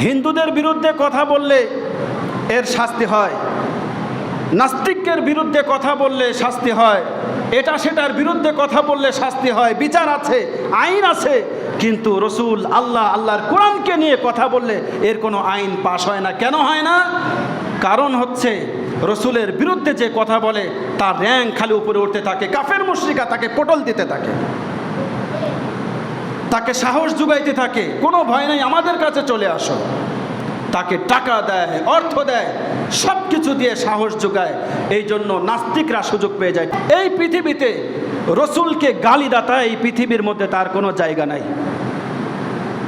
হিন্দুদের বিরুদ্ধে কথা বললে এর শাস্তি হয়। নাস্তিকের বিরুদ্ধে কথা বললে শাস্তি হয়। এটা সেটার বিরুদ্ধে কথা বললে শাস্তি হয়। বিচার আছে, আইন আছে। কিন্তু রসুল আল্লাহ, আল্লাহর কোরআনকে নিয়ে কথা বললে এর কোনো আইন পাশ হয় না। কেন হয় না? কারণ হচ্ছে রসুলের বিরুদ্ধে যে কথা বলে, তার র্যাঙ্ক খালি উপরে উঠতে থাকে, কাফের মুশ্রিকা তাকে পটল দিতে থাকে। তাকে সাহস জুগাইতে থাকে, কোনো ভয় নাই, আমাদের কাছে চলে আসো। তাকে টাকা দেয়, অর্থ দেয় সব কিছু দিয়ে সাহস যোগায় এই জন্য নাস্তিকরা সুযোগ পেয়ে যায়। এই পৃথিবীতে রসুলকে গালি দাতা এই পৃথিবীর মধ্যে তার কোনো জায়গা নাই।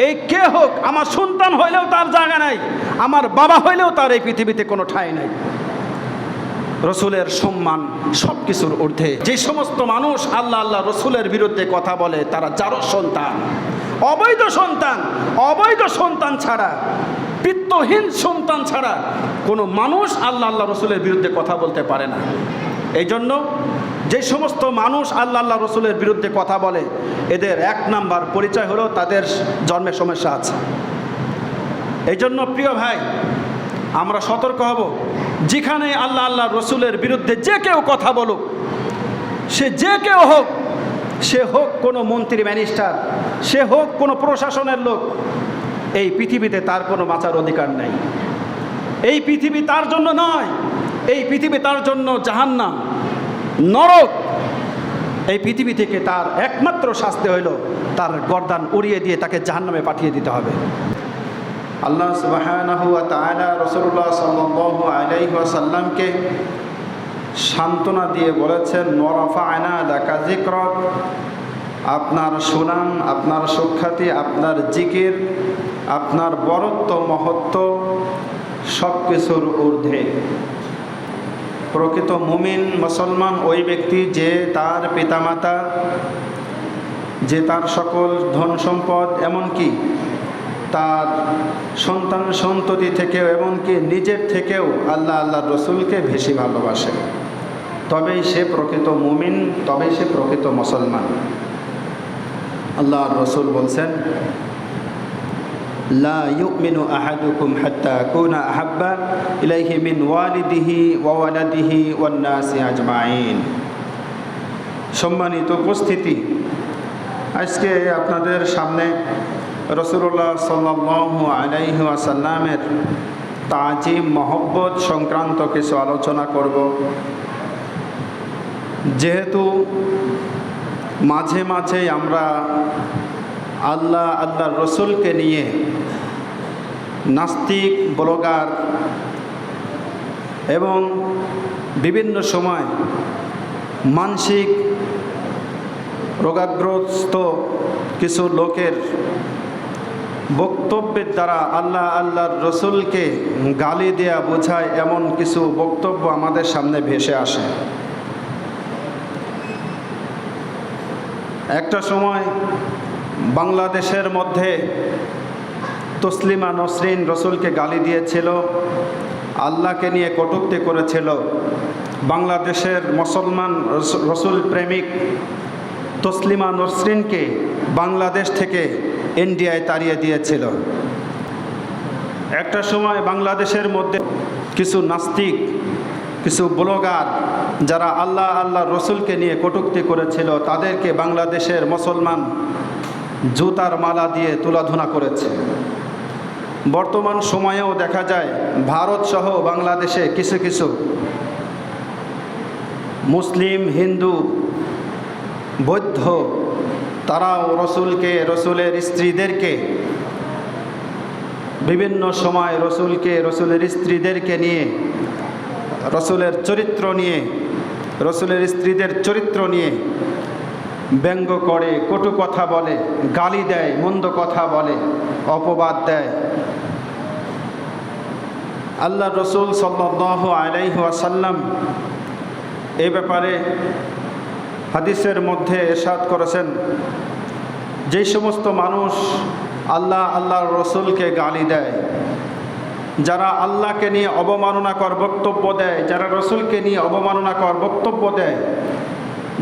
এই কে হোক, আমার সন্তান হইলেও তার জায়গা নাই, আমার বাবা হইলেও তার এই পৃথিবীতে কোনো ঠাঁই নাই। রসুলের সম্মান সব কিছুর ঊর্ধ্বে। যে সমস্ত মানুষ আল্লাহ আল্লাহ রসুলের বিরুদ্ধে কথা বলে, তারা যারো সন্তান। অবৈধ সন্তান অবৈধ সন্তান ছাড়া, পিত্তহীন সন্তান ছাড়া কোনো মানুষ আল্লাহ আল্লাহ রসুলের বিরুদ্ধে কথা বলতে পারে না। এই জন্য যে সমস্ত মানুষ আল্লাহ আল্লাহ রসুলের বিরুদ্ধে কথা বলে, এদের এক নাম্বার পরিচয় হলো তাদের জন্মের সমস্যা আছে। এই জন্য প্রিয় ভাই আমরা সতর্ক হব। যেখানে আল্লাহ আল্লাহ রসুলের বিরুদ্ধে যে কেউ কথা বলুক, সে যে কেউ হোক, সে হোক কোনো মন্ত্রী ম্যানিস্টার সে হোক কোনো প্রশাসনের লোক, এই পৃথিবীতে তার কোনো বাঁচার অধিকার নেই। এই পৃথিবী তার জন্য নয়, এই পৃথিবী তার জন্য জাহান্নাম, নরক। এই পৃথিবী থেকে তার একমাত্র শাস্তি হইল তার গরদান উড়িয়ে দিয়ে তাকে জাহান্নামে পাঠিয়ে দিতে হবে। আল্লাহ তাআলা রাসূলুল্লাহ সাল্লাল্লাহু আলাইহি ওয়াসাল্লামকে সান্ত্বনা দিয়ে বলেছেন নরফা আয়না লাকা যিকরাক আপনার সুনাম, আপনার সুখ্যাতি, আপনার জিকির, আপনার বরত্ব, মহত্ব সব কিছুর ঊর্ধ্বে। প্রকৃত মুমিন, মুসলমান ওই ব্যক্তি যে তার পিতামাতা, যে তার সকল ধন সম্পদ এমনকি তার সন্তান সন্ততি থেকেও এমনকি নিজের থেকেও আল্লাহ আল্লাহ রসুলকে বেশি ভালোবাসে। তবেই সে প্রকৃত মুমিন, তবেই সে প্রকৃত মুসলমান। আল্লাহ রসুল বলছেন, লা আহাদুকুম মিন আজমাইন। সম্মানিত উপস্থিতি, আজকে আপনাদের সামনে রসুল্লাহ সাল্লাল্লাহু আলাইহি ওয়াসাল্লামের তাজিম, মহব্বত সংক্রান্ত কিছু আলোচনা করব। যেহেতু মাঝে মাঝে আমরা আল্লাহ আল্লাহ রসুলকে নিয়ে নাস্তিক, ব্লগার এবং বিভিন্ন সময় মানসিক রোগাগ্রস্ত কিছু লোকের বক্তব্যের দ্বারা আল্লাহ আল্লাহর রসুলকে গালি দেয়া বোঝায় এমন কিছু বক্তব্য আমাদের সামনে ভেসে আসে। একটা সময় বাংলাদেশের মধ্যে তসলিমা নসরিন রসুলকে গালি দিয়েছিল, আল্লাহকে নিয়ে কটুক্তি করেছিল। বাংলাদেশের মুসলমান রস- রসুল প্রেমিক তসলিমা নসরিনকে বাংলাদেশ থেকে ইন্ডিয়ায় তাড়িয়ে দিয়েছিল। একটা সময় বাংলাদেশের মধ্যে কিছু নাস্তিক, কিছু ব্লগার যারা আল্লাহ আল্লাহ রসুলকে নিয়ে কটুক্তি করেছিল, তাদেরকে বাংলাদেশের মুসলমান জুতার মালা দিয়ে তুলাধুনা করেছে। বর্তমান সময়েও দেখা যায় ভারত সহ বাংলাদেশে কিছু কিছু মুসলিম, হিন্দু বৌদ্ধ তারাও রসুলকে, রসুলের স্ত্রীদেরকে, বিভিন্ন সময় রসুলকে, রসুলের স্ত্রীদেরকে নিয়ে, রসুলের চরিত্র নিয়ে, রসুলের স্ত্রীদের চরিত্র নিয়ে ব্যঙ্গ করে, কটু কথা বলে, গালি দেয়, মন্দ কথা বলে, অপবাদ দেয়। আল্লাহ রসুল সাল্লাহ আলাইহাসাল্লাম এ ব্যাপারে হাদিসের মধ্যে এরশাদ করেছেন, যেই সমস্ত মানুষ আল্লাহ আল্লাহ রসুলকে গালি দেয়, যারা আল্লাহকে নিয়ে অবমাননাকর বক্তব্য দেয়, যারা রসুলকে নিয়ে অবমাননাকর বক্তব্য দেয়,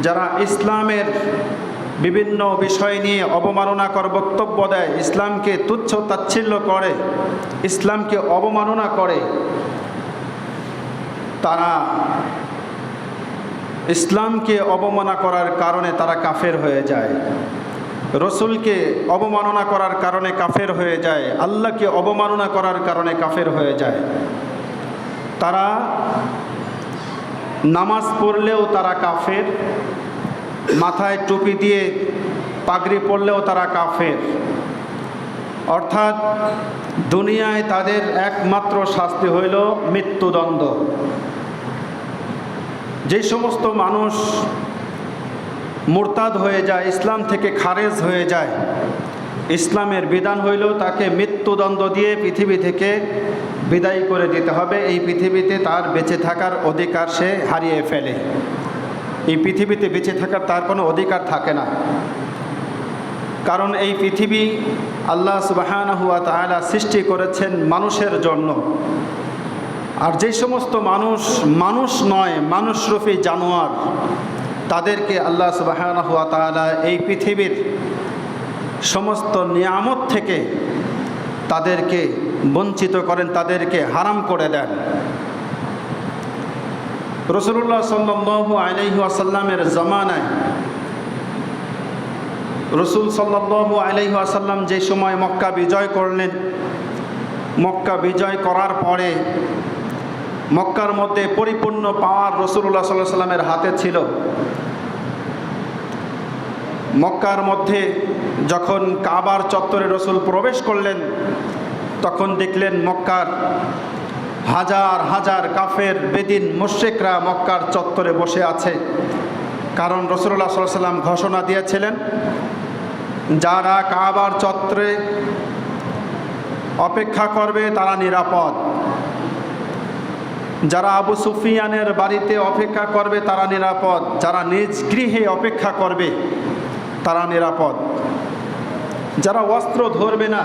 যারা ইসলামের বিভিন্ন বিষয় নিয়ে অবমাননাকর বক্তব্য দেয়, ইসলামকে তুচ্ছ তাচ্ছিল্য করে, ইসলামকে অবমাননা করে, তারা ইসলামকে অবমাননা করার কারণে তারা কাফের হয়ে যায়। রসুলকে অবমাননা করার কারণে কাফের হয়ে যায়। আল্লাহকে অবমাননা করার কারণে কাফের হয়ে যায়। তারা নামাজ পড়লেও তারা কাফের, মাথায় টুপি দিয়ে পাগড়ি পরলেও তারা কাফের। অর্থাৎ দুনিয়ায় তাদের একমাত্র শাস্তি হইল মৃত্যুদণ্ড। যে সমস্ত মানুষ মুরতাদ হয়ে যায়, ইসলাম থেকে খারেজ হয়ে যায়, ইসলামের বিধান হইল তাকে মৃত্যুদণ্ড দিয়ে পৃথিবী থেকে বিদায় করে দিতে হবে। এই পৃথিবীতে তার বেঁচে থাকার অধিকার সে হারিয়ে ফেলে। এই পৃথিবীতে বেঁচে থাকার তার কোনো অধিকার থাকে না। কারণ এই পৃথিবী আল্লাহ সুবাহান হুয়া তালা সৃষ্টি করেছেন মানুষের জন্য। আর যে সমস্ত মানুষ মানুষ নয় মানুষরূপী জানোয়ার, তাদেরকে আল্লাহ সুবাহান হুয়া তালা এই পৃথিবীর সমস্ত নিয়ামত থেকে তাদেরকে বঞ্চিত করেন, তাদেরকে হারাম করে দেন। রসুল্লাহ সাল্লু আলহি আসাল্লামের জমানায় রসুল সাল্লু আলহি আসাল্লাম যে সময় মক্কা বিজয় করলেন, মক্কা বিজয় করার পরে মক্কার মধ্যে পরিপূর্ণ পাওয়ার রসুল্লাহ সাল্লাহ সাল্লামের হাতে ছিল। মক্কার মধ্যে যখন কাবার চত্বরে রসুল প্রবেশ করলেন, তখন দেখলেন মক্কার হাজার হাজার কাফের, বেদিন মুশ্রিকরা মক্কার চত্বরে বসে আছে। কারণ রসুল্লাহ সাল্লাম ঘোষণা দিয়েছিলেন, যারা কাবার চত্বরে অপেক্ষা করবে তারা নিরাপদ। যারা আবু সুফিয়ানের বাড়িতে অপেক্ষা করবে, তারা নিরাপদ। যারা নিজ গৃহে অপেক্ষা করবে, তারা নিরাপদ। যারা অস্ত্র ধরবে না,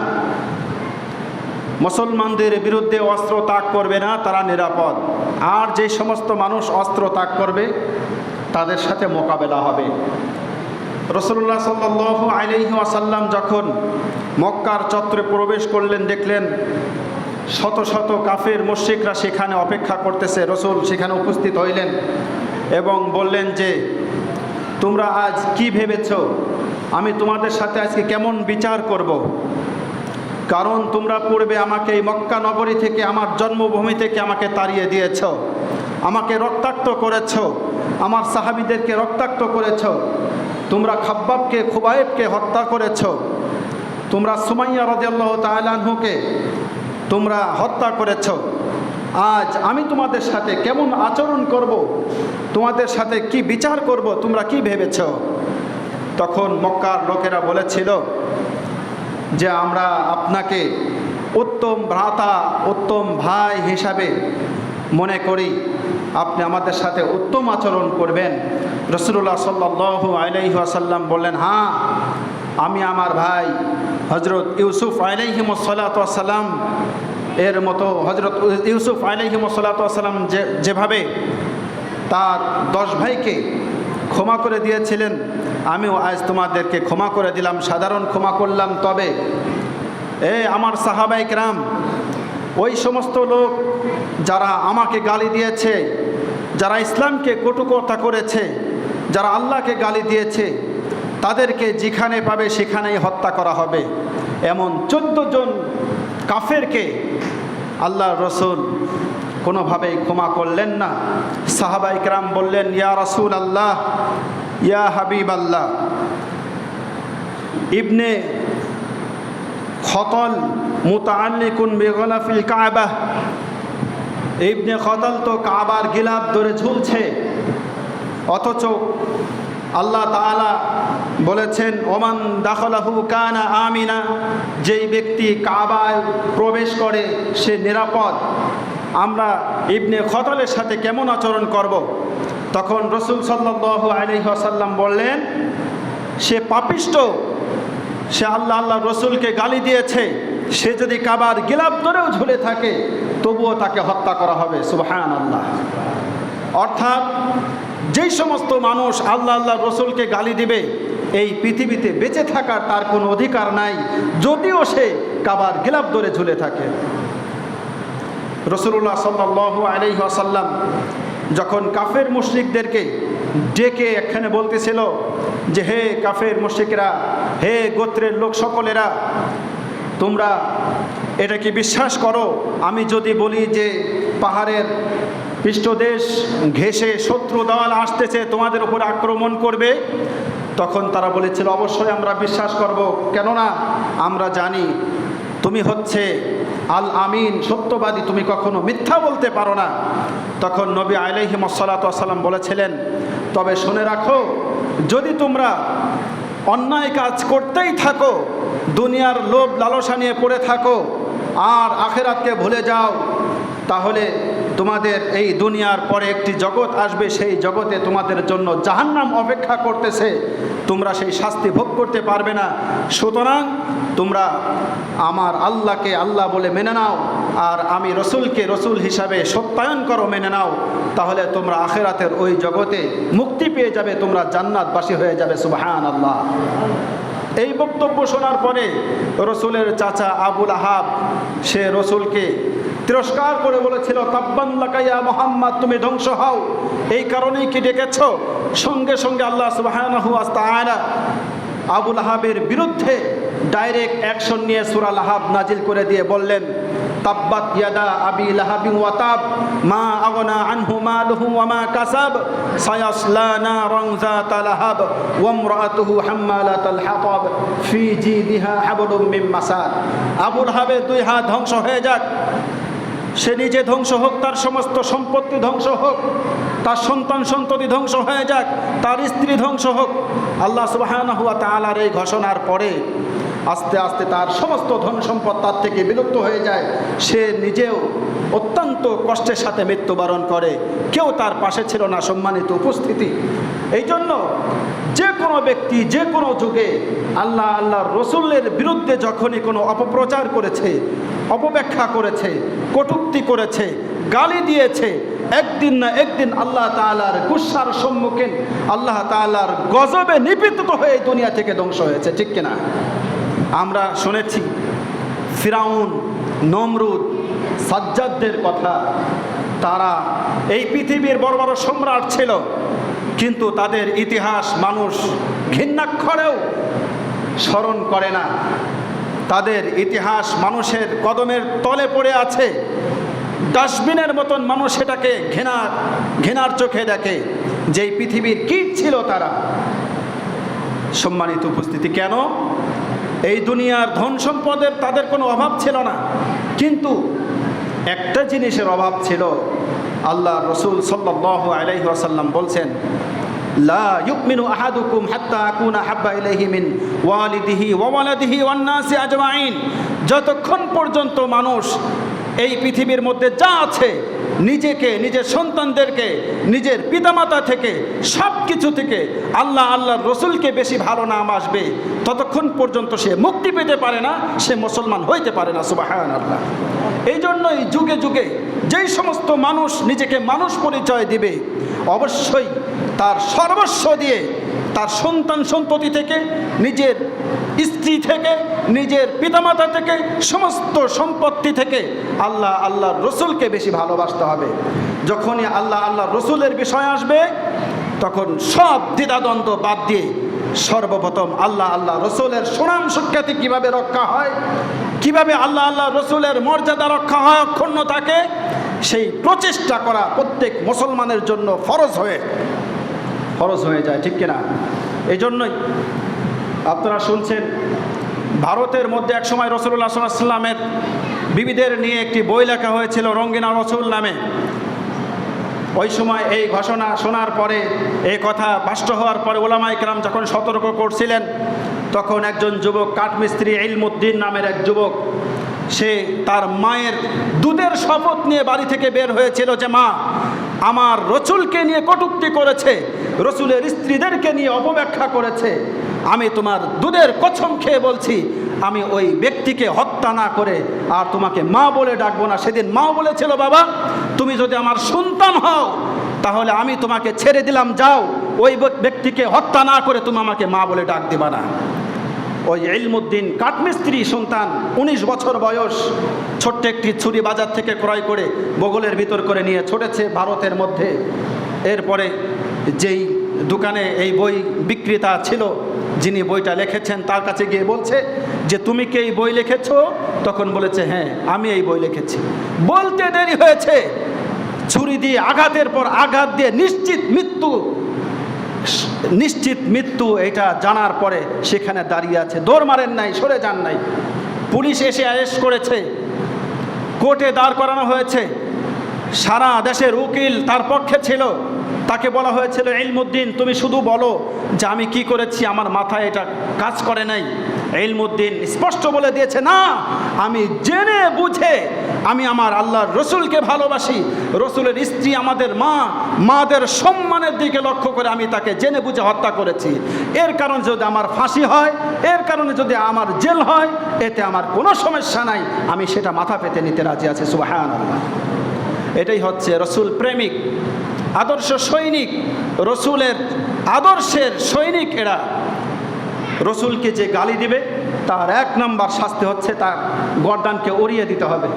মুসলমানদের বিরুদ্ধে অস্ত্র তাক করবে না, তারা নিরাপদ। আর যে সমস্ত মানুষ অস্ত্র তাক করবে, তাদের সাথে মোকাবেলা হবে। রসুল্লাহ সাল্লাহ আলহি আসাল্লাম যখন মক্কার চত্রে প্রবেশ করলেন, দেখলেন শত শত কাফের মুশ্রিকরা সেখানে অপেক্ষা করতেছে, রসুল সেখানে উপস্থিত হইলেন এবং বললেন যে, তোমরা আজ কি ভেবেছ আমি তোমাদের সাথে আজকে কেমন বিচার করব। কারণ তোমরা পূর্বে আমাকে এই মক্কা নগরী থেকে আমার জন্মভূমি থেকে আমাকে তাড়িয়ে দিয়েছ, আমাকে রক্তাক্ত করেছ, আমার সাহাবিদেরকে রক্তাক্ত করেছ, তোমরা খাব্বাবকে খুবাইবকে হত্যা করেছ, তোমরা সুমাইয়া রদিয়াল্লাহ তালাহুকে তোমরা হত্যা করেছ। আজ আমি তোমাদের সাথে কেমন আচরণ করব? তোমাদের সাথে কি বিচার করব? তোমরা কি ভেবেছ? তখন মক্কার লোকেরা বলেছিল যে আমরা আপনাকে উত্তম ভ্রাতা, উত্তম ভাই হিসাবে মনে করি। আপনি আমাদের সাথে উত্তম আচরণ করবেন। রসুল্লাহ সাল্লাহ আলাইসাল্লাম বললেন হ্যাঁ আমি আমার ভাই হজরত ইউসুফ আলাইহিমসাল্লাম এর মতো হজরত ইউসুফ আলাইহিমসাল্লাম যে, যেভাবে তার দশ ভাইকে ক্ষমা করে দিয়েছিলেন, আমিও আজ তোমাদেরকে ক্ষমা করে দিলাম, সাধারণ ক্ষমা করলাম। তবে এ আমার সাহাবাইক রাম ওই সমস্ত লোক যারা আমাকে গালি দিয়েছে, যারা ইসলামকে কটুকতা করেছে, যারা আল্লাহকে গালি দিয়েছে তাদেরকে যেখানে পাবে সেখানেই হত্যা করা হবে। এমন চোদ্দ জন কাফেরকে আল্লাহ রসুল কোনোভাবেই ক্ষমা করলেন না। সাহাবাই কেরাম বললেন, ইয়া রসুল আল্লাহ ইয়া হাবিব আল্লাহ ইবনে খতল মুতাল্লিকুন বেগলাফিল কাবাহ ইবনে খতল তো কাবার গিলাপ ধরে ঝুলছে, অথচ আল্লাহ তাআলা বলেছেন, ওমান দাখলাহু কানা আমিনা যেই ব্যক্তি কাবায় প্রবেশ করে, সে নিরাপদ। আমরা ইবনে খতলের সাথে কেমন আচরণ করব। তখন রসুল সাল্লাহ আলহাসাল্লাম বললেন, সে পাপিষ্ট। সে আল্লাহ আল্লাহ রসুলকে গালি দিয়েছে। সে যদি কাবার গিলাপ ধরেও ঝুলে থাকে, তবুও তাকে হত্যা করা হবে। সুবহান আল্লাহ অর্থাৎ, যেই সমস্ত মানুষ আল্লাহ আল্লাহ রসুলকে গালি দিবে এই পৃথিবীতে বেঁচে থাকার তার কোনো অধিকার নাই, যদিও সে কাবার গিলাপ ধরে ঝুলে থাকে। রসুল্লাহ সাল্লাহ আলাইহি আসাল্লাম যখন কাফের মুশরিকদেরকে ডেকে এখানে বলতেছিল যে, হে কাফের মুশরিকরা, হে গোত্রের লোক সকলেরা, তোমরা এটা কি বিশ্বাস করো? আমি যদি বলি যে, পাহাড়ের পৃষ্ঠদেশ ঘেসে শত্রু দল আসতেছে, তোমাদের উপর আক্রমণ করবে তখন তারা বলেছিল, অবশ্যই আমরা বিশ্বাস করব। কেননা আমরা জানি তুমি হচ্ছে আল আমিন সত্যবাদী, তুমি কখনো মিথ্যা বলতে পারো না। তখন নবী আলাইহি সাল্লাম বলেছিলেন, তবে শুনে রাখো, যদি তোমরা অন্যায় কাজ করতেই থাকো, দুনিয়ার লোভ লালসা নিয়ে পড়ে থাকো, আর আখেরাতকে ভুলে যাও, তাহলে তোমাদের এই দুনিয়ার পরে একটি জগৎ আসবে, সেই জগতে তোমাদের জন্য জাহান্নাম অপেক্ষা করতেছে। তোমরা সেই শাস্তি ভোগ করতে পারবে না। সুতরাং তোমরা আমার আল্লাহকে আল্লাহ বলে মেনে নাও, আর আমি রসুলকে রসুল হিসাবে সত্যায়ন করো মেনে নাও। তাহলে তোমরা আখেরাতের ওই জগতে মুক্তি পেয়ে যাবে, তোমরা জান্নাতবাসী হয়ে যাবে সুবাহান আল্লাহ এই বক্তব্য শোনার পরে রসুলের চাচা আবুল আহাব, সে রসুলকে তিরস্কার করে বলেছিল, তাব্বান লাকাইয়া মোহাম্মদ, তুমি ধ্বংস হও। এই কারণেই কি ডেকেছ? সঙ্গে সঙ্গে আল্লাহ সুবাহানহু আস্তায়না আবুল আহাবের বিরুদ্ধে ডাইরেক্ট অ্যাকশন নিয়ে সুরা লাহাব নাজিল করে দিয়ে বললেন, তাব্বাত ইয়াদা আবি লাহাবি ওয়াতাব মা আগনা আনহু মালুহু ওয়া মা কাসাব, সায়াসলা নারান যাতা লাহাব, ওয়া ইমরাতুহু হাম্মালাতাল হাতাব, ফি জিদিহা হাবলুম মিন মাসাদ। আবুল হাবের দুই হাত ধ্বংস হয়ে যাক। সে নিজে ধ্বংস হোক, তার সমস্ত সম্পত্তি ধ্বংস হোক, তার সন্তান সন্ততি ধ্বংস হয়ে যাক, তার স্ত্রী ধ্বংস হোক, আল্লাহ সুবাহানা হুয়া তালার এই ঘোষণার পরে আস্তে আস্তে তার সমস্ত ধন সম্পদ তার থেকে বিলুপ্ত হয়ে যায়। সে নিজেও অত্যন্ত কষ্টের সাথে মৃত্যুবরণ করে। কেউ তার পাশে ছিল না সম্মানিত উপস্থিতি। এই জন্য যে কোনো ব্যক্তি যে কোনো যুগে আল্লাহ, আল্লাহর রসুলের বিরুদ্ধে যখনই কোনো অপপ্রচার করেছে অপব্যাখ্যা করেছে, কটুক্তি করেছে, গালি দিয়েছে। একদিন না একদিন আল্লাহ তালার গুসার সম্মুখীন, আল্লাহ তালার গজবে নিপীড়িত হয়ে দুনিয়া থেকে ধ্বংস হয়েছে, ঠিক কিনা? আমরা শুনেছি, ফিরাউন, নমরুদ, সাজ্জাদদের কথা। তারা এই পৃথিবীর বড় বড় সম্রাট ছিল, কিন্তু তাদের ইতিহাস মানুষ ঘৃণাক্ষরেও স্মরণ করে না। তাদের ইতিহাস মানুষের কদমের তলে পড়ে আছে। ডাস্টবিনের মতন মানুষ সেটাকে ঘৃণা ঘৃণার চোখে দেখে। যেই পৃথিবীর কীট ছিল তারা। সম্মানিত উপস্থিতি, কেন? এই দুনিয়ার ধন সম্পদের তাদের কোনো অভাব ছিল না। কিন্তু একটা জিনিসের অভাব ছিল। আল্লাহ রসুল সাল্লাহ আলাইহি আসাল্লাম বলছেন লা ইউমিনু আহাদুকুম হাত্তা আকুনা হাব্বা ইলাইহি মিন ওয়ালিদিহি ওয়া ওয়ালাদিহি ওয়ান নাসি আজমাইন। যতক্ষণ পর্যন্ত মানুষ এই পৃথিবীর মধ্যে যা আছে নিজেকে, নিজের সন্তানদেরকে, নিজের পিতামাতা থেকে সব কিছু থেকে আল্লাহ, আল্লাহর রসুলকে বেশি ভালো নাম আসবে, ততক্ষণ পর্যন্ত সে মুক্তি পেতে পারে না, সে মুসলমান হইতে পারে না সুবাহান আল্লাহ এই জন্যই যুগে যুগে যেই সমস্ত মানুষ নিজেকে মানুষ পরিচয় দিবে, অবশ্যই তার সর্বস্ব দিয়ে তার সন্তান সন্ততি থেকে, নিজের স্ত্রী থেকে, নিজের পিতামাতা থেকে, সমস্ত সম্পত্তি থেকে আল্লাহ আল্লাহ রসুলকে বেশি ভালোবাসতে হবে। যখনই আল্লাহ আল্লাহ রসুলের বিষয় আসবে, তখন সব দ্বিধাদ্বন্দ্ব বাদ দিয়ে সর্বপ্রথম আল্লাহ আল্লাহ রসুলের সুনাম সুখ্যাতি কীভাবে রক্ষা হয় কীভাবে আল্লাহ আল্লাহ রসুলের মর্যাদা রক্ষা হয়, অক্ষুণ্ণ থাকে, সেই প্রচেষ্টা করা প্রত্যেক মুসলমানের জন্য ফরজ হয়ে ফরজ হয়ে যায়, ঠিক কিনা? এই জন্যই আপনারা শুনছেন, ভারতের মধ্যে একসময় রসুল্লাহ সাল্লামের বিবিদের নিয়ে একটি বই লেখা হয়েছিল, রঙ্গিনা রসুল নামে। ওই সময় এই ঘোষণা শোনার পরে, এই কথা বাষ্ট হওয়ার পরে ওলামা ইকরাম যখন সতর্ক করছিলেন তখন একজন যুবক কাঠমিস্ত্রি ইলমুদ্দিন নামের এক যুবক, সে তার মায়ের দুধের শপথ নিয়ে বাড়ি থেকে বের হয়েছিল যে, মা, আমার রসুলকে নিয়ে কটুক্তি করেছে, রসুলের স্ত্রীদেরকে নিয়ে অপব্যাখ্যা করেছে। আমি তোমার দুধের কছম খেয়ে বলছি, আমি ওই ব্যক্তিকে হত্যা না করে আর তোমাকে মা বলে ডাকবো না। সেদিন মা বলেছিল, বাবা, তুমি যদি আমার সন্তান হও, তাহলে আমি তোমাকে ছেড়ে দিলাম, যাও। ওই ব্যক্তিকে হত্যা না করে তুমি আমাকে মা বলে ডাক দিবা না। ওই ইলমুদ্দিন কাঠমিস্ত্রি সন্তান, উনিশ বছর বয়স, ছোট্ট একটি ছুরি বাজার থেকে ক্রয় করে বগলের ভিতর করে নিয়ে ছুটেছে ভারতের মধ্যে। এরপরে যেই দোকানে এই বই বিক্রেতা ছিল, যিনি বইটা লিখেছেন, তার কাছে গিয়ে বলছে যে, তুমি কি এই বই লিখেছো? তখন বলেছে হ্যাঁ আমি এই বই লিখেছি। বলতে দেরি হয়েছে। ছুরি দিয়ে আঘাতের পর আঘাত দিয়ে নিশ্চিত মৃত্যু নিশ্চিত মৃত্যু এটা জানার পরে সেখানে দাঁড়িয়ে আছে। দৌড় মারেন নাই, সরে যান নাই। পুলিশ এসে অ্যারেস্ট করেছে। কোর্টে দাঁড় করানো হয়েছে। সারা দেশের উকিল তার পক্ষে ছিল। তাকে বলা হয়েছিল, ইলমুদ্দিন, তুমি শুধু বলো যে আমি কি করেছি? আমার মাথায় এটা কাজ করে নাই। ইলমুদ্দিন স্পষ্ট বলে দিয়েছে, না, আমি জেনে বুঝে আমি আমার আল্লাহর রসুলকে ভালোবাসি। রসুলের স্ত্রী আমাদের মা, মাদের সম্মানের দিকে লক্ষ্য করে আমি তাকে জেনে বুঝে হত্যা করেছি। এর কারণে যদি আমার ফাঁসি হয়, এর কারণে যদি আমার জেল হয়, এতে আমার কোনো সমস্যা নাই। আমি সেটা মাথা পেতে নিতে রাজি আছে সুবাহান এটাই হচ্ছে রসুল প্রেমিক, আদর্শ সৈনিক, রসুলের আদর্শের সৈনিক এরা। রসুলকে যে গালি দিবে, তার এক নম্বর শাস্তি হচ্ছে তার গর্দানকে ওড়িয়ে দিতে হবে।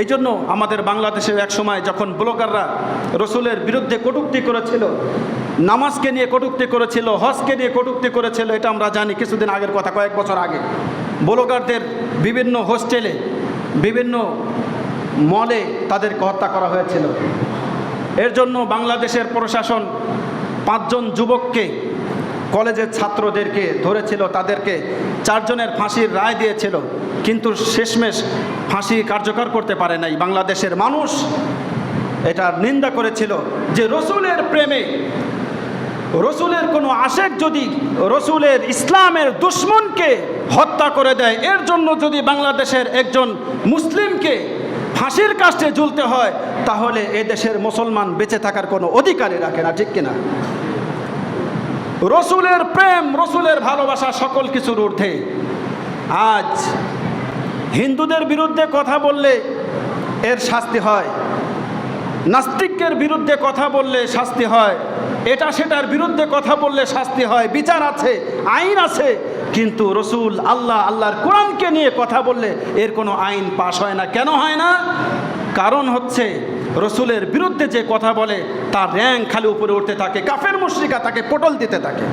এই জন্য আমাদের বাংলাদেশের এক সময় যখন ব্লগাররা রসুলের বিরুদ্ধে কটূক্তি করেছিল, নামাজকে নিয়ে কটূক্তি করেছিল, হজকে নিয়ে কটূক্তি করেছিল, এটা আমরা জানি কিছুদিন আগের কথা, কয়েক বছর আগে। ব্লগারদের বিভিন্ন হোস্টেলে, বিভিন্ন মলে তাদেরকে হত্যা করা হয়েছিল। এর জন্য বাংলাদেশের প্রশাসন পাঁচজন যুবককে কলেজের ছাত্রদেরকে ধরেছিল, তাদেরকে চারজনের ফাঁসির রায় দিয়েছিল, কিন্তু শেষমেশ ফাঁসি কার্যকর করতে পারে নাই। বাংলাদেশের মানুষ এটার নিন্দা করেছিল যে রসুলের প্রেমে, রসুলের কোনো আশেক যদি রসুলের ইসলামের দুশ্মনকে হত্যা করে দেয়, এর জন্য যদি বাংলাদেশের একজন মুসলিমকে ফাঁসির কাছে ঝুলতে হয়, তাহলে এ দেশের মুসলমান বেঁচে থাকার কোনো অধিকারই রাখে না, ঠিক কিনা? রসুলের প্রেম, রসুলের ভালোবাসা সকল কিছুর ঊর্ধ্বে। আজ হিন্দুদের বিরুদ্ধে কথা বললে এর শাস্তি হয়। নাস্তিকের বিরুদ্ধে কথা বললে শাস্তি হয়। এটা সেটার বিরুদ্ধে কথা বললে শাস্তি হয়। বিচার আছে, আইন আছে। কিন্তু রসুল আল্লাহ, আল্লাহর কোরআনকে নিয়ে কথা বললে এর কোনো আইন পাশ হয় না। কেন হয় না? কারণ হচ্ছে রসুলের বিরুদ্ধে যে কথা বলে, তার র্যাঙ্ক খালি উপরে উঠতে থাকে, কাফের মুশ্রিকা তাকে পটল দিতে থাকে,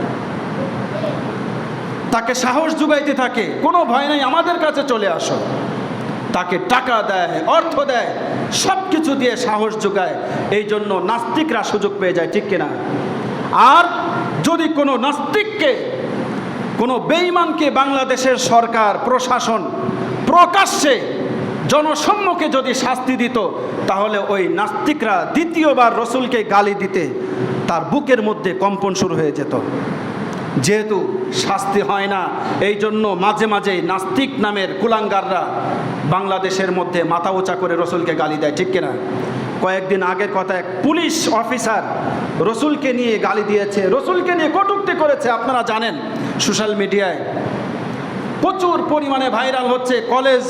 তাকে সাহস জুগাইতে থাকে, কোনো ভয় নাই, আমাদের কাছে চলে আসো। তাকে টাকা দেয়, অর্থ দেয় সব কিছু দিয়ে সাহস যোগায় এই জন্য নাস্তিকরা সুযোগ পেয়ে যায়, ঠিক কিনা? আর যদি কোনো নাস্তিককে, কোনো বেঈমানকে বাংলাদেশের সরকার, প্রশাসন প্রকাশ্যে জনসম্মুখে যদি শাস্তি দিত, তাহলে ওই নাস্তিকরা দ্বিতীয়বার রসুলকে গালি দিতে তার বুকের মধ্যে কম্পন শুরু হয়ে যেত। যেহেতু শাস্তি হয় না, এই জন্য মাঝে মাঝে নাস্তিক নামের কুলাঙ্গাররা বাংলাদেশের মধ্যে মাথা উঁচা করে রসুলকে গালি দেয়, ঠিক কিনা? কয়েকদিন আগের কথা, এক পুলিশ অফিসার রসুলকে নিয়ে গালি দিয়েছে। রসুলকে নিয়ে কটুক্তি করেছে, আপনারা জানেন। সোশ্যাল মিডিয়ায় প্রচুর পরিমাণে ভাইরাল হচ্ছে, কলেজ,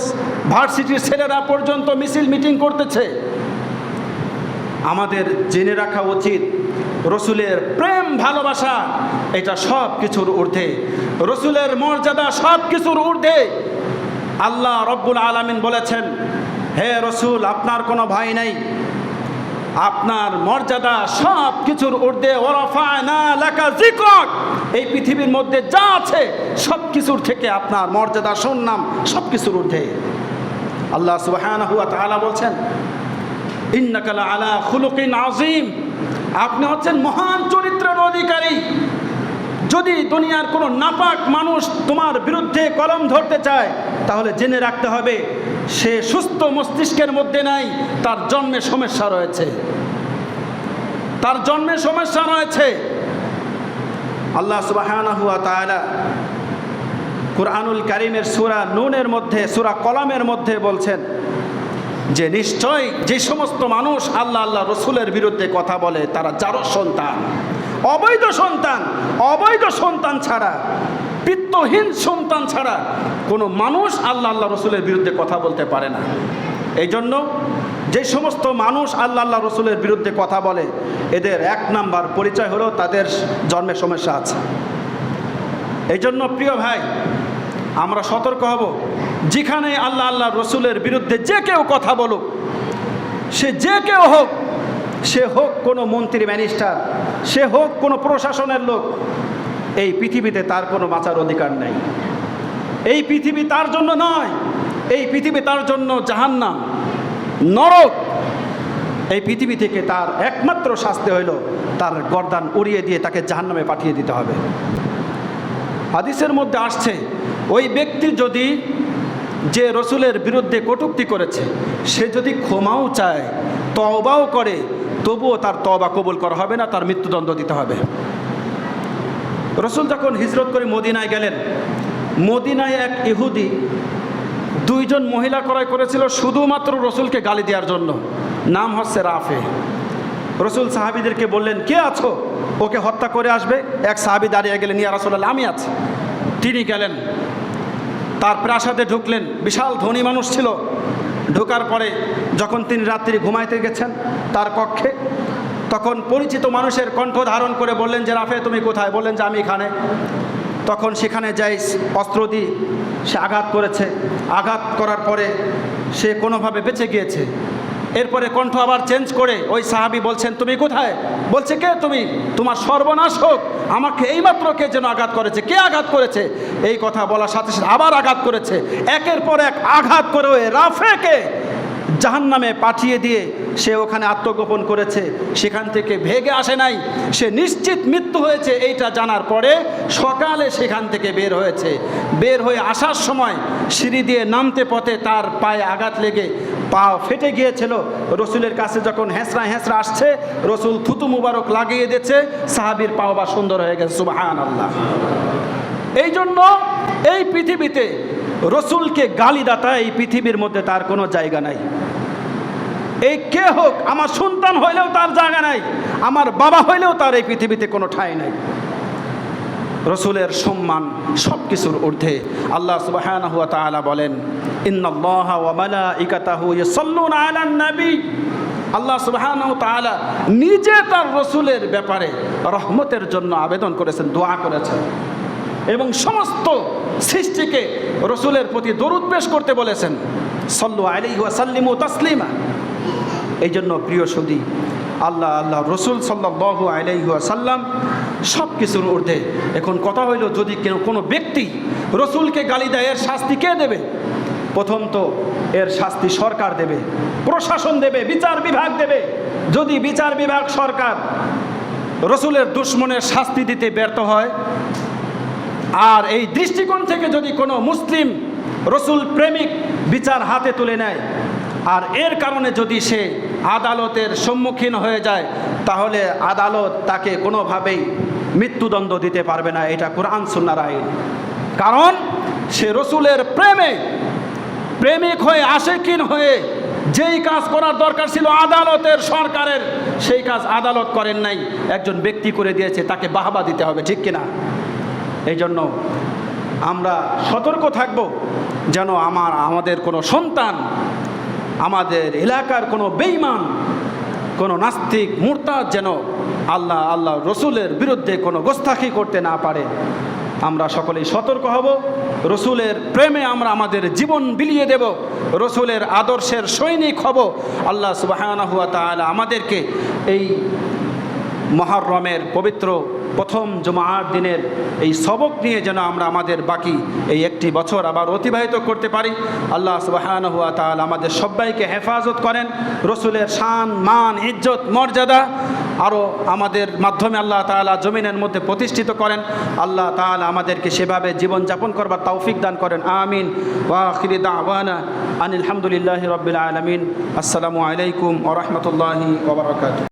ভার্সিটির ছেলেরা পর্যন্ত মিছিল মিটিং করতেছে। আমাদের জেনে রাখা উচিত, রসুলের প্রেম, ভালোবাসা, এটা সব কিছুর ঊর্ধ্বে। রসুলের মর্যাদা সব কিছুর ঊর্ধ্বে। আল্লাহ রব্বুল আলামিন বলেছেন, হে রসুল, আপনার কোনো ভাই নাই। আপনার মর্যাদা সব কিছুর ঊর্ধ্বে। ওরফায়না লেখা জিক্রক এই পৃথিবীর মধ্যে যা আছে সব কিছুর থেকে আপনার মর্যাদা সুন্নাম সব কিছুর ঊর্ধ্বে। আল্লাহ সুবহানাহু ওয়া তাআলা বলছেন ইন্নাকালা আলা খুলুকিন আজিম আপনি হচ্ছেন মহান চরিত্রের অধিকারী। যদি দুনিয়ার কোনো নাপাক মানুষ তোমার বিরুদ্ধে কলম ধরতে চায়, তাহলে জেনে রাখতে হবে সে সুস্থ মস্তিষ্কের মধ্যে নাই, তার জন্মে সমস্যা রয়েছে। তার জন্মে সমস্যা রয়েছে। আল্লাহ তাআলা কুরআনুল কারীমের সুরা নুনের মধ্যে, সুরা কলামের মধ্যে বলছেন যে, নিশ্চয় যে সমস্ত মানুষ আল্লাহ আল্লাহ রসুলের বিরুদ্ধে কথা বলে, তারা যারো সন্তান, অবৈধ সন্তান অবৈধ সন্তান ছাড়া পিত্তহীন সন্তান ছাড়া কোনো মানুষ আল্লাহ আল্লাহ রসুলের বিরুদ্ধে কথা বলতে পারে না। এই জন্য যে সমস্ত মানুষ আল্লাহ আল্লাহ রসুলের বিরুদ্ধে কথা বলে, এদের এক নাম্বার পরিচয় হলো তাদের জন্মের সমস্যা আছে। এই জন্য প্রিয় ভাই, আমরা সতর্ক হব। যেখানে আল্লাহ আল্লাহ রসুলের বিরুদ্ধে যে কেউ কথা বলুক, সে যে কেউ হোক, সে হোক কোনো মন্ত্রী ম্যানিস্টার সে হোক কোনো প্রশাসনের লোক এই পৃথিবীতে তার কোনো বাঁচার অধিকার নেই। এই পৃথিবী তার জন্য নয়, এই পৃথিবী তার জন্য জাহান্নাম, নরক। এই পৃথিবী থেকে তার একমাত্র শাস্তি হইল তার গরদান উড়িয়ে দিয়ে তাকে জাহান্নামে পাঠিয়ে দিতে হবে। হাদিসের মধ্যে আসছে, ওই ব্যক্তি যদি যে রসুলের বিরুদ্ধে কটুক্তি করেছে, সে যদি ক্ষমাও চায় তবাও করে, তবুও তার তবা কবুল করা হবে না, তার মৃত্যুদণ্ড দিতে হবে। রসুল যখন হিজরত করে মদিনায় গেলেন, মদিনায় এক ইহুদি দুইজন মহিলা ক্রয় করেছিল শুধুমাত্র রসুলকে গালি দেওয়ার জন্য। নাম হচ্ছে রাফে। রসুল সাহাবিদেরকে বললেন, কে আছো? ওকে হত্যা করে আসবে। এক সাহাবি দাঁড়িয়ে গেলেন, ইয়া রসুল্লাহ আমি আছি। তিনি গেলেন, তার প্রাসাদে ঢুকলেন। বিশাল ধনী মানুষ ছিল। ঢোকার পরে যখন তিনি রাত্রি ঘুমাইতে গেছেন, তার কক্ষে তখন পরিচিত মানুষের কণ্ঠ ধারণ করে বললেন, যে রাফে, তুমি কোথায়? বললেন, যে আমি এখানে। তখন সেখানে যাই, অস্ত্র দিয়ে সে আঘাত করেছে। আঘাত করার পরে সে কোনোভাবে বেঁচে গিয়েছে। এরপরে কণ্ঠ আবার চেঞ্জ করে ওই সাহাবি বলছেন, তুমি কোথায়? বলছে, কে তুমি? তোমার সর্বনাশ হোক। আমাকে এইমাত্র কে যেন আঘাত করেছে? কে আঘাত করেছে? এই কথা বলার সাথে সাথে আবার আঘাত করেছে। একের পর এক আঘাত করে ওই রাফেকে জাহান্নামে পাঠিয়ে দিয়ে সে ওখানে আত্মগোপন করেছে। সেখান থেকে ভেগে আসে নাই। সে নিশ্চিত মৃত্যু হয়েছে, এইটা জানার পরে সকালে সেখান থেকে বের হয়েছে। বের হয়ে আসার সময় সিঁড়ি দিয়ে নামতে পথে তার পায়ে আঘাত লেগে পা ফেটে গিয়েছিল। রসুলের কাছে যখন হেঁচড়া হেঁচড়া আসছে, রসুল থুতু মুবারক লাগিয়ে দিয়েছে। সাহাবির পাও বা সুন্দর হয়ে গেছে সুবাহান আল্লাহ এই জন্য এই পৃথিবীতে রসুলকে গালিদাতা এই পৃথিবীর মধ্যে তার কোনো জায়গা নাই। এই কে হোক, আমার সন্তান হইলেও তার জায়গা নাই, আমার বাবা হইলেও তার এই পৃথিবীতে কোনো ঠাঁই নাই। রসুলের সম্মান সব কিছুর ঊর্ধ্বে আল্লাহ তাআলা বলেন আল্লাহ তাআলা নিজে তার রসুলের ব্যাপারে রহমতের জন্য আবেদন করেছেন, দোয়া করেছেন। এবং সমস্ত সৃষ্টিকে রসুলের প্রতি দরুদ পেশ করতে বলেছেন। সল্লু আলাইহি ওয়া সাল্লিমু তাসলিমা। এই জন্য প্রিয় সুদী, আল্লাহ আল্লাহ রসুল সাল্লাহ সাল্লাম সব কিছুর ঊর্ধ্বে। এখন কথা হইল, যদি কোনো ব্যক্তি রসুলকে গালি দেয়, এর শাস্তি কে দেবে? প্রথম তো এর শাস্তি সরকার দেবে, প্রশাসন দেবে, বিচার বিভাগ দেবে। যদি বিচার বিভাগ সরকার রসুলের দুশ্মনের শাস্তি দিতে ব্যর্থ হয় আর এই দৃষ্টিকোণ থেকে যদি কোনো মুসলিম রসুল প্রেমিক বিচার হাতে তুলে নেয়, আর এর কারণে যদি সে আদালতের সম্মুখীন হয়ে যায়, তাহলে আদালত তাকে কোনোভাবেই মৃত্যুদণ্ড দিতে পারবে না। এটা কোরআন সুন্নার আইন। কারণ সে রসুলের প্রেমে, প্রেমিক হয়ে, আশেকিন হয়ে যেই কাজ করার দরকার ছিল আদালতের সরকারের, সেই কাজ আদালত করেন নাই। একজন ব্যক্তি করে দিয়েছে, তাকে বাহবা দিতে হবে, ঠিক কিনা? এই জন্য আমরা সতর্ক থাকব যেন আমার, আমাদের কোনো সন্তান, আমাদের এলাকার কোনো বেইমান কোনো নাস্তিক, মুরতাদ যেন আল্লাহ আল্লাহ রসুলের বিরুদ্ধে কোনো গোস্তাখি করতে না পারে। আমরা সকলেই সতর্ক হব, রসুলের প্রেমে আমরা আমাদের জীবন বিলিয়ে দেব, রসুলের আদর্শের সৈনিক হব। আল্লাহ সুবাহ আমাদেরকে এই মহারমের পবিত্র প্রথম জুমার দিনের এই সবক নিয়ে যেন আমরা আমাদের বাকি এই একটি বছর আবার অতিবাহিত করতে পারি। আল্লাহ সুবাহান হুয়া তাল আমাদের সবাইকে হেফাজত করেন। রসুলের শান, মান, ইজ্জত, মর্যাদা আরও আমাদের মাধ্যমে আল্লাহ তালা জমিনের মধ্যে প্রতিষ্ঠিত করেন। আল্লাহ তালা আমাদেরকে সেভাবে জীবনযাপন করবার তৌফিক দান করেন। আমিন। ওয়াখিরি দাওয়ানা রবিল আলমিন। আসসালামু আলাইকুম ওরহমতুল্লাহি ওবরাকাত